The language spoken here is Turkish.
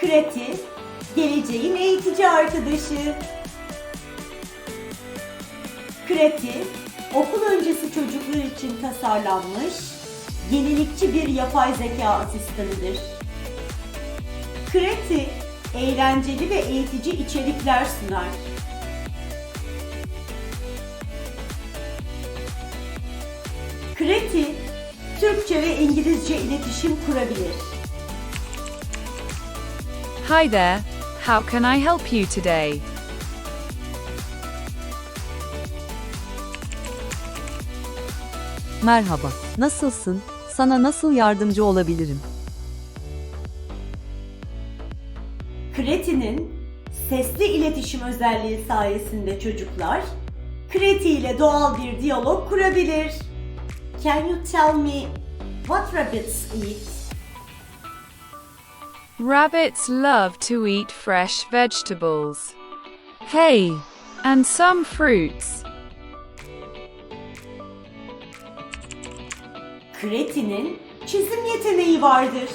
Krati, geleceğin eğitici arkadaşı. Krati, okul öncesi çocuklar için tasarlanmış, yenilikçi bir yapay zeka asistanıdır. Krati, eğlenceli ve eğitici içerikler sunar. Kreti, Türkçe ve İngilizce iletişim kurabilir. Hi there. How can I help you today? Merhaba, nasılsın? Sana nasıl yardımcı olabilirim? Kreti'nin sesli iletişim özelliği sayesinde çocuklar Kreti ile doğal bir diyalog kurabilir. Can you tell me what rabbits eat? Rabbits love to eat fresh vegetables, hay, and some fruits. Kretinin çizim yeteneği vardır.